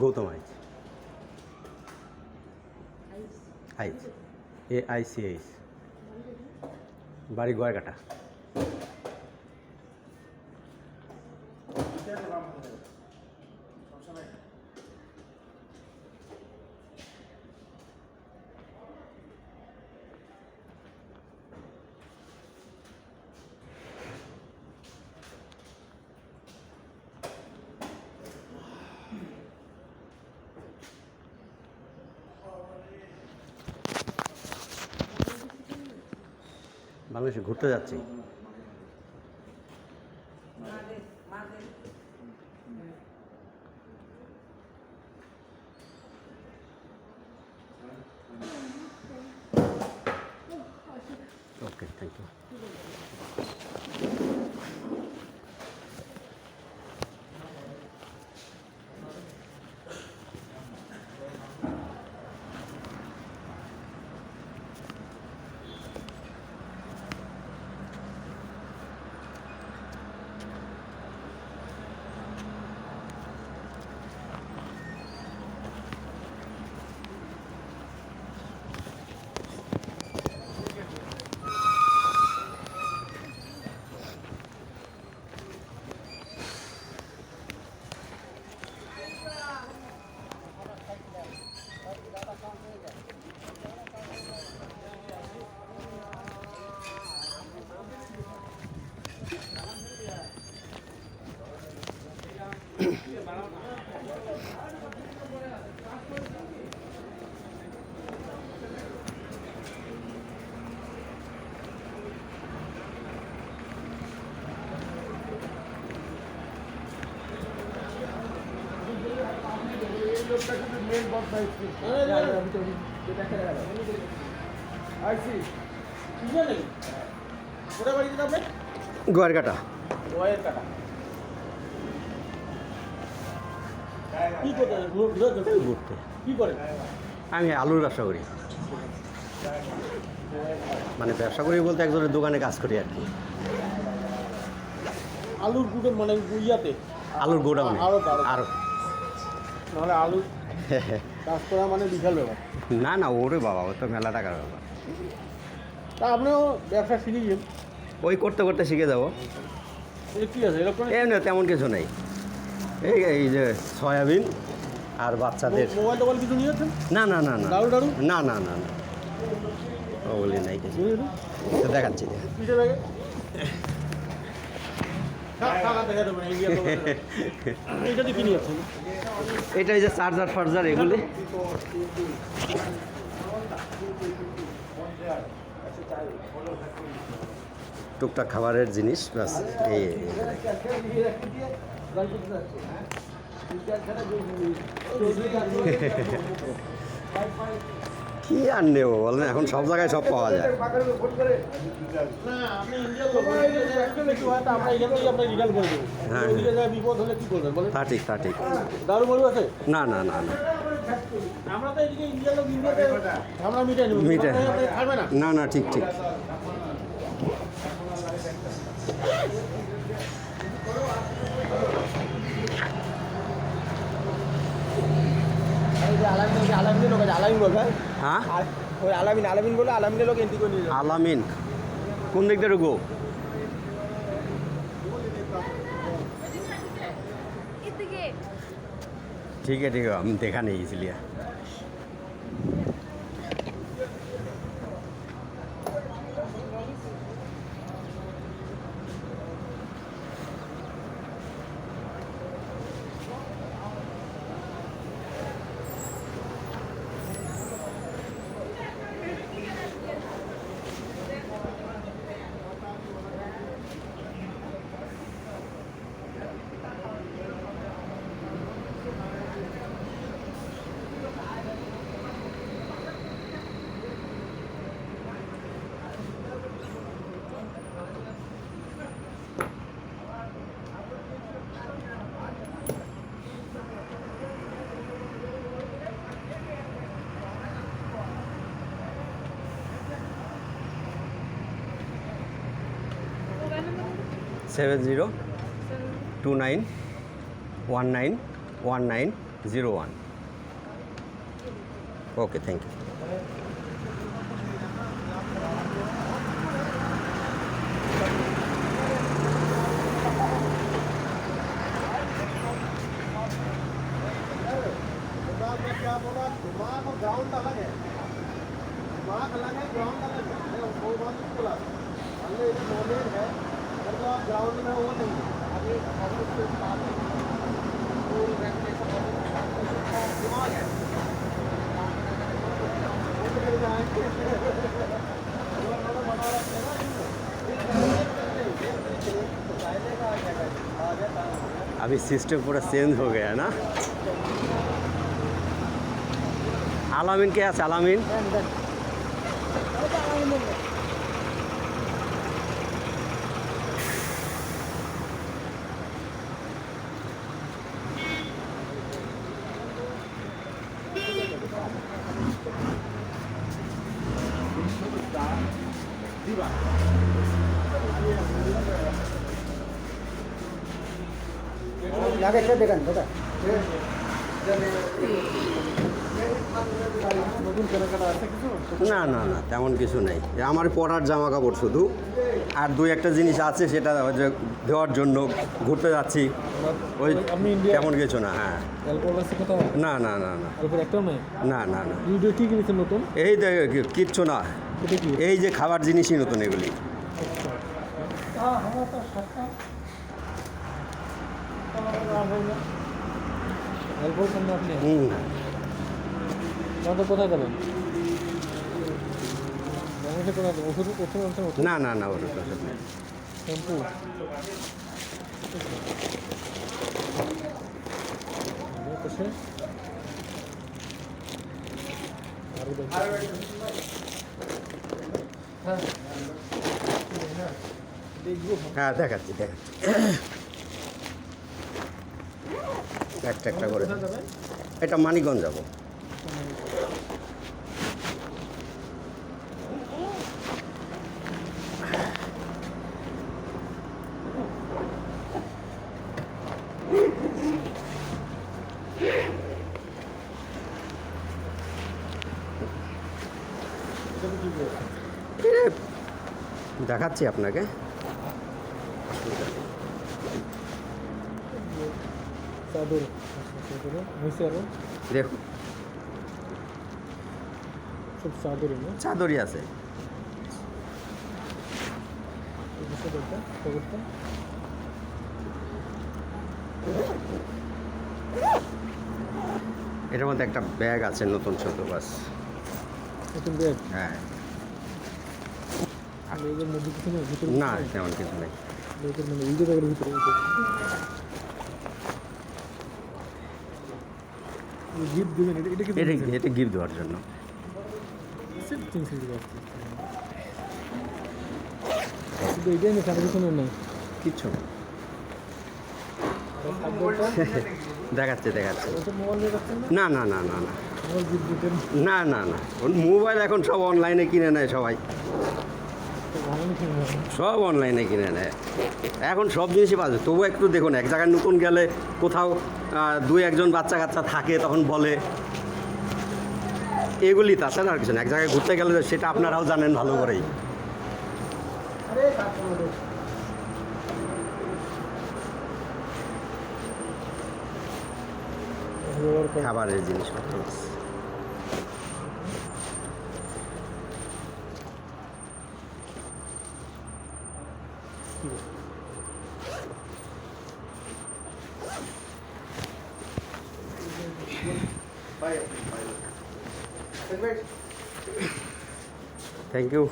Gautam Aich. Aich. A I C H. বাড়ি গোয়াকাটা বাংলাদেশে ঘুরতে যাচ্ছি। গোয়ারকাটা কি করতে ঘুরতে কি করেন আমি আলুর ব্যবসা করি। মানে ব্যবসা করি বলতে একজনের দোকানে কাজ করি আর কি। আলুর গুঁড়ো মানে ইয়াতে? আলুর গোডাউনে আরও। নাহলে আলু চাষ করা মানে বিশাল ব্যাপার। না না ওরে বাবা ও তো মেলা টাকার ব্যাপার। তা আপনিও ব্যবসা শিখেছেন? ওই করতে করতে শিখে যাব। কি আছে ইলেকট্রনিক এমনি তেমন কিছু নেই। এই এই যে সয়াবিন আর বাচ্চাদের মোবাইল টোবাইল কিছু নিয়েছেন? না না না না। দারু দারু না না না না। ওগুলি নাই কিছু। তো দেখাচ্ছি দেখ। কিসে ব্যাগে টাকা দেখা দেবেন ইন্ডিয়া তো এইটা দিয়ে কি নিয়েছেন এটা এই যে চার্জার ফার্জার এগুলি টুকটাক খাবারের জিনিস এই এই। কি আর নেব বলেন? এখন সব জায়গায় সব পাওয়া যায়। হয় তা হ্যাঁ, তা ঠিক তা ঠিক। আছে? না না না না। খাবে না। না ঠিক ঠিক। আলামিন আলামিনের আলামিন বলবে হ্যাঁ আর ওই আলামিন আলামিন বলে আলামিনের লোক এন্ট্রি করে নিয়ে যাবে আলামিন কোন দিক দিয়ে ঢুকবো এদিকে ठीक है ठीक है हम देखा नहीं इसलिए seven zero two nine one nine one nine zero one okay thank you Ground में वो नहीं अभी कांग्रेस के दिमाग है। अभी सिस्टम पूरा चेंज हो गया ना? आलामीन क्या है आलामीन? দেখেন দাদা। না না না তেমন কিছু নেই। আমার পরার জামা কাপড় শুধু। আর দুই একটা জিনিস আছে সেটা দেওয়ার জন্য ঘুরতে যাচ্ছি। ওই তেমন কিছু না হ্যাঁ। না না না না। না না না। এই কিচ্ছু না। এই যে খাবার জিনিসই নতুন এগুলি না? ওষুধ ওষুধ না না না ওটা নেই। শ্যাম্পু আরও দেখি। হ্যাঁ দেখাচ্ছি দেখাচ্ছি। একটা একটা করে। এটা মানিকগঞ্জ যাব। দেখাচ্ছি আপনাকে। দেখুন। চাদরই আছে। এটার মধ্যে একটা ব্যাগ আছে নতুন ছোট বাস। নতুন ব্যাগ? হ্যাঁ ব্যাগের মধ্যে কিছু নেই ভিতরে না তেমন কিছু নেই। এটা গিফট দেওয়ার জন্য। কিচ্ছু দেখাচ্ছে দেখাচ্ছে। না? না না না না না। মোবাইল না মোবাইল এখন সব অনলাইনে কিনে নেয় সবাই। সব অনলাইনে কিনে নেয়। এখন সব জিনিসই পাওয়া যায়। তবুও একটু দেখুন, এক জায়গায় নতুন গেলে কোথাও দুই একজন বাচ্চা কাচ্চা থাকে, তখন বলে। এগুলি তাছাড়া আর কিছু না। এক জায়গায় ঘুরতে গেলে সেটা আপনারাও জানেন ভালো করেই। খাবারের জিনিসপত্র থ্যাংক ইউ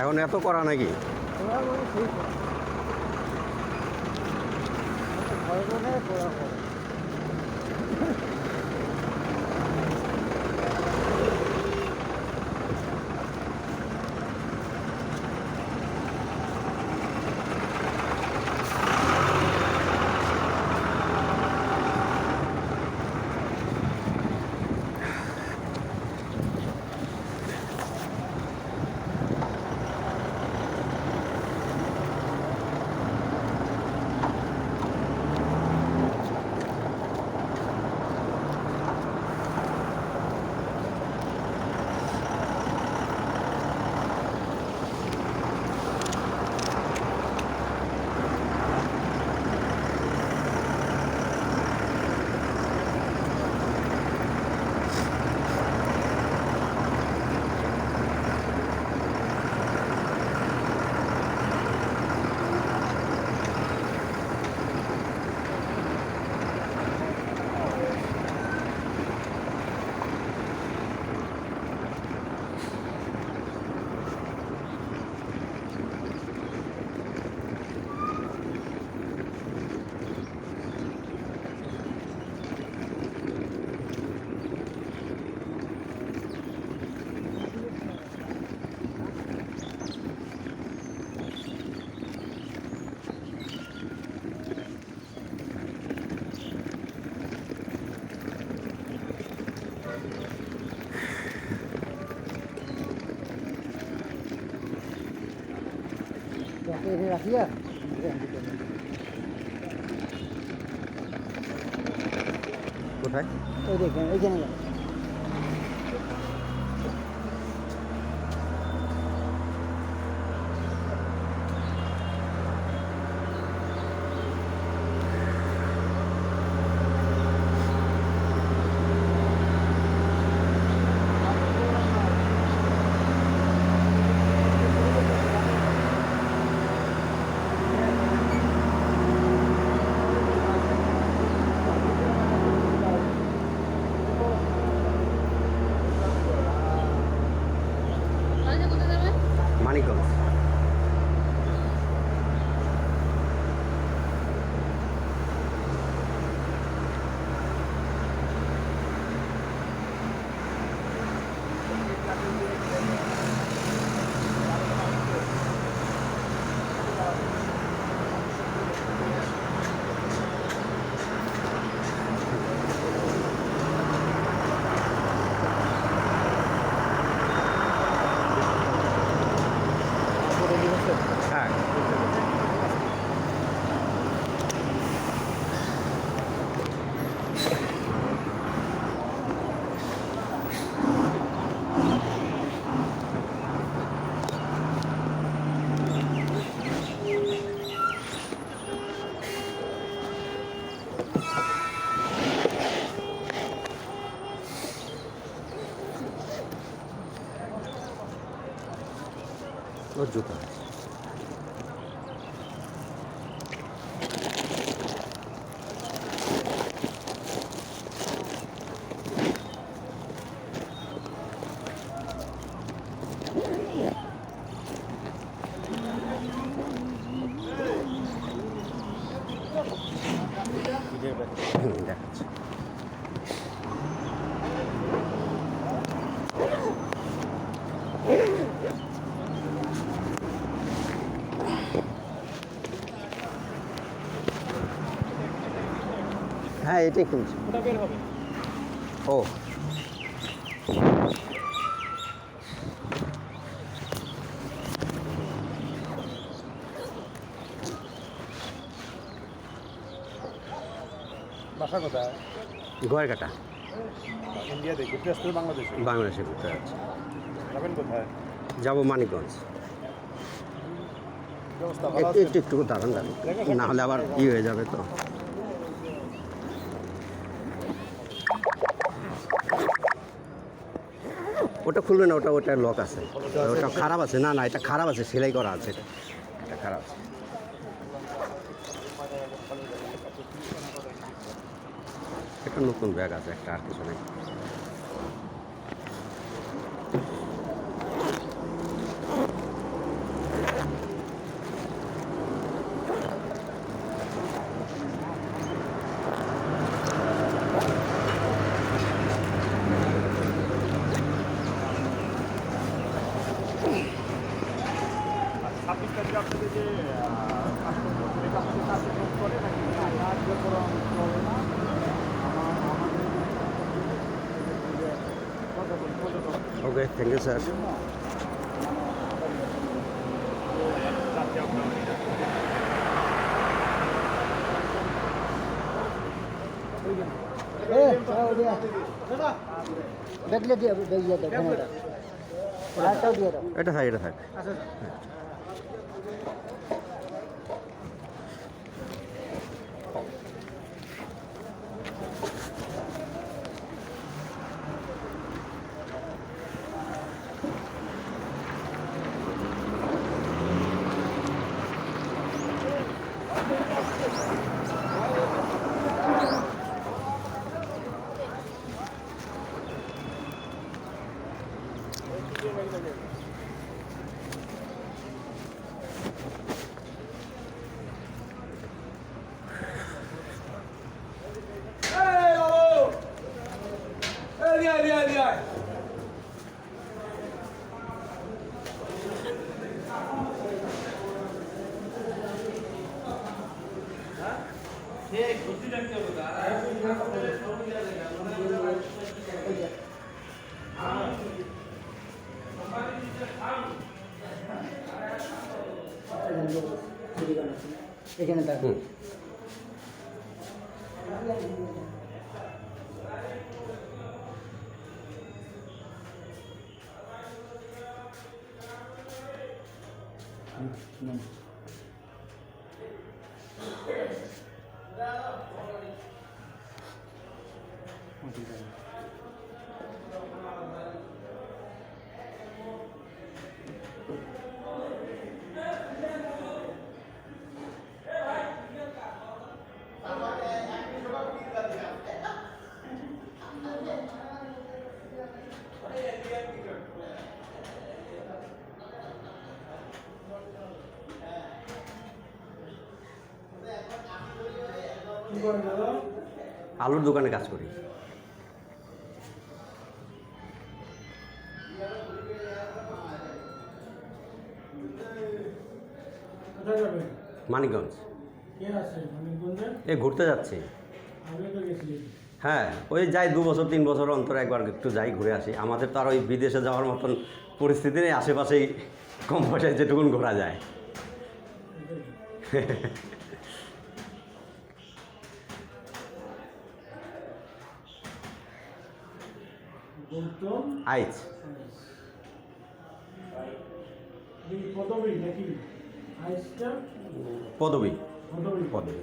এখন এত করা নাকি? ওরা মানে ঠিক ভয় করে পড়া করে এখানে রাখিয়া কোথায় এই দেখেন এইখানে কলেজে কোথায় যাবে মানিকগঞ্জ হ্যাঁ ওর জুতা হুম, দেখাচ্ছি হ্যাঁ এটাই খুলছি। ও। বাসা কোথায়? গয়ের কাটা। ইন্ডিয়াতে ঘুরতে আসতে বাংলাদেশে বাংলাদেশে ঘুরতে যাচ্ছে। যাবেন কোথায়? যাব মানিকগঞ্জ। একটু একটু দাঁড়ান দাঁড়ান। না হলে আবার ই হয়ে যাবে তো। খুলবে না, ওটা ওটা লক আছে। ওটা খারাপ আছে। না না, এটা খারাপ আছে, সেলাই করা আছে। এটা এটা খারাপ আছে। একটা নতুন ব্যাগ আছে, একটা আর কিছু নেই ছাব্বিশ তারিখে আপনাদের যে কাজ করতে এটা আমাদের কাছে নোট করে নাকি কার্যক্রম চলে না আমার আমাদের ওকে থ্যাংক ইউ স্যার এ চাও দিয়া দেখলে দিয়ে দিয়ে দাও ঘুমাটা আরেকটাও দিয়ে দাও এটা থাক এটা থাক আলুর দোকানে কাজ করি। মানিকগঞ্জ। এ ঘুরতে যাচ্ছি। হ্যাঁ ওই যাই দু বছর তিন বছর অন্তর একবার একটু যাই ঘুরে আসি। আমাদের তো আর ওই বিদেশে যাওয়ার মতন পরিস্থিতি নেই আশেপাশেই কম পয়সায় যেটুকুন ঘোরা যায় গৌতম আইচ। পদবী নাকি? আইসটা পদবী। পদবী। পদবী।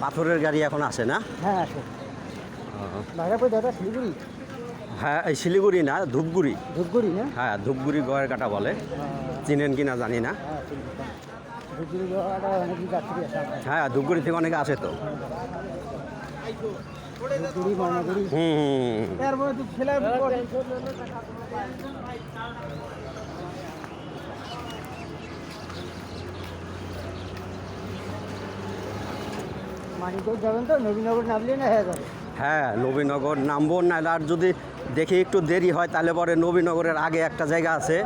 পাথরের গাড়ি এখন আসে না? হ্যাঁ আছে। দাদা শিলিগুড়ি? হ্যাঁ এই শিলিগুড়ি না ধূপগুড়ি। ধূপগুড়ি না? হ্যাঁ ধূপগুড়ি গয়ের কাটা বলে। চিনেন কিনা জানি না। হ্যাঁ। ধূপগুড়ি আছে। হ্যাঁ ধূপগুড়ি থেকে অনেকে আসে তো। হুম হুম, হুম। তারপরে তুই ছেলে মানিকগঞ্জ যাবেন তো? নবীনগর নামলে না হয়ে যাবে। হ্যাঁ নবীনগর নামবো না আর যদি দেখি একটু দেরি হয় তাহলে পরে নবীনগরের আগে একটা জায়গা আছে।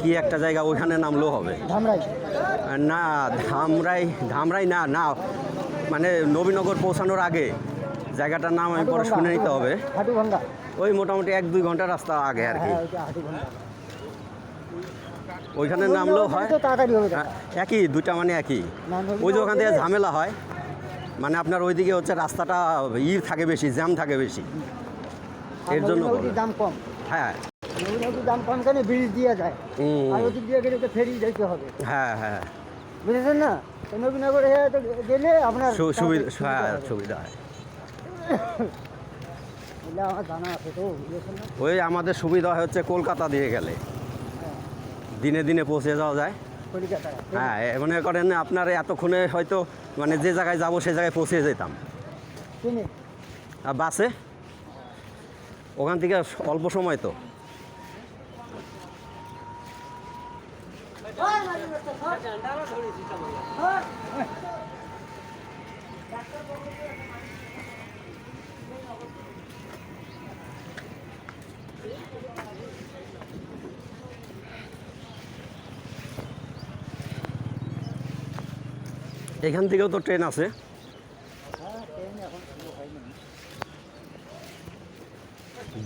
কি একটা জায়গা ওইখানে নামলেও হবে। ধামরাই? না ধামরাই ধামরাই না না মানে নবীনগর পৌঁছানোর আগে। জায়গাটার নাম আমি পরে শুনে নিতে হবে। ওই মোটামুটি এক দুই ঘণ্টা রাস্তা আগে আর কি। হ্যাঁ ওইখানে নামলেও হয়। হ্যাঁ, একই দুইটা মানে একই। ওই যে ওখান থেকে ঝামেলা হয়। মানে আপনার ওইদিকে হচ্ছে রাস্তাটা ই থাকে বেশি জ্যাম থাকে বেশি। এর জন্য দাম কম। হ্যাঁ। দাম কম কেন? ব্রিজ দিয়ে যায়। হুম, আর ওদিক দিয়ে গেলে ফেরি যেতে হবে। হ্যাঁ হ্যাঁ। বুঝেছেন না? নবীনগরে গেলে আপনার সুবিধা হ্যাঁ সুবিধা হয়। ওই আমাদের সুবিধা হচ্ছে কলকাতা দিয়ে গেলে। দিনে দিনে পৌঁছে যাওয়া যায়। হ্যাঁ মনে করেন আপনার এতক্ষণে হয়তো মানে যে জায়গায় যাব সে জায়গায় পৌঁছে যেতাম। আর বাসে? ওখান থেকে অল্প সময় তো। এখান থেকেও তো ট্রেন আছে।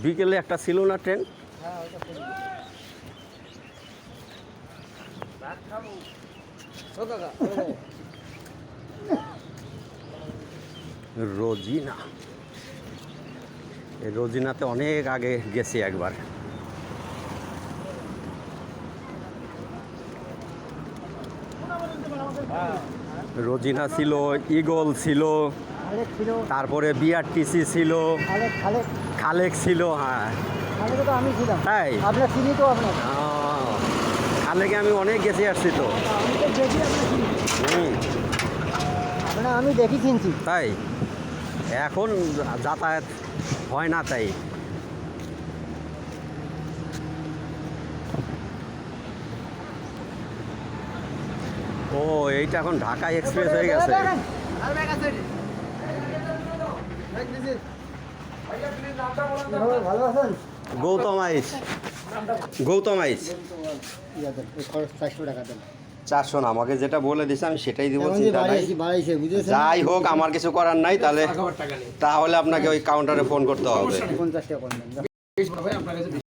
বিকেলে একটা ছিল না ট্রেন। রোজিনা। রোজিনাতে অনেক আগে গেছি একবার। রোজিনা ছিল ইগল ছিল তারপরে বিআরটিসি ছিল খালেক ছিল হ্যাঁ। আমি ছিলাম তাই? আপনার চিনি তো আপনার খালেকে আমি অনেক গেছি আসছি তো। হুম আমি দেখি চিনছি। তাই? এখন যাতায়াত হয় না তাই। ও এইটা এখন ঢাকা এক্সপ্রেস হয়ে গেছে। এভাবে ভালো আছেন গৌতম আইস। গৌতম আইস। ইয়া চারশো টাকা দেন চারশো না আমাকে যেটা বলে দিছে আমি সেটাই দিব চিন্তা নাই। যাই হোক আমার কিছু করার নাই তাহলে তাহলে আপনাকে ওই কাউন্টারে ফোন করতে হবে।